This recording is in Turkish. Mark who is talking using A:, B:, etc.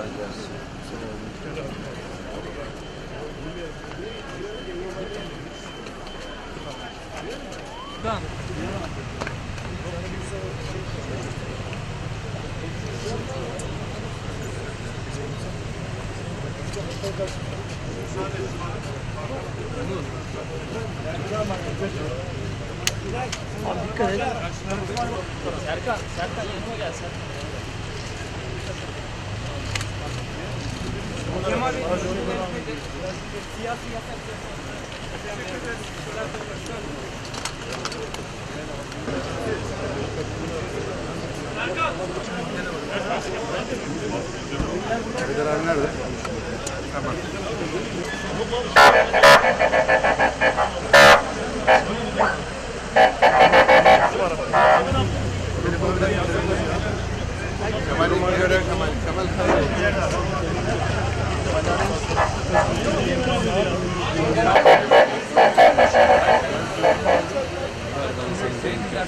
A: Kolay gelsin. Haydar abi nerede? Tamam. Kemal'in göre Kemal, Kemal kayboldu. presente.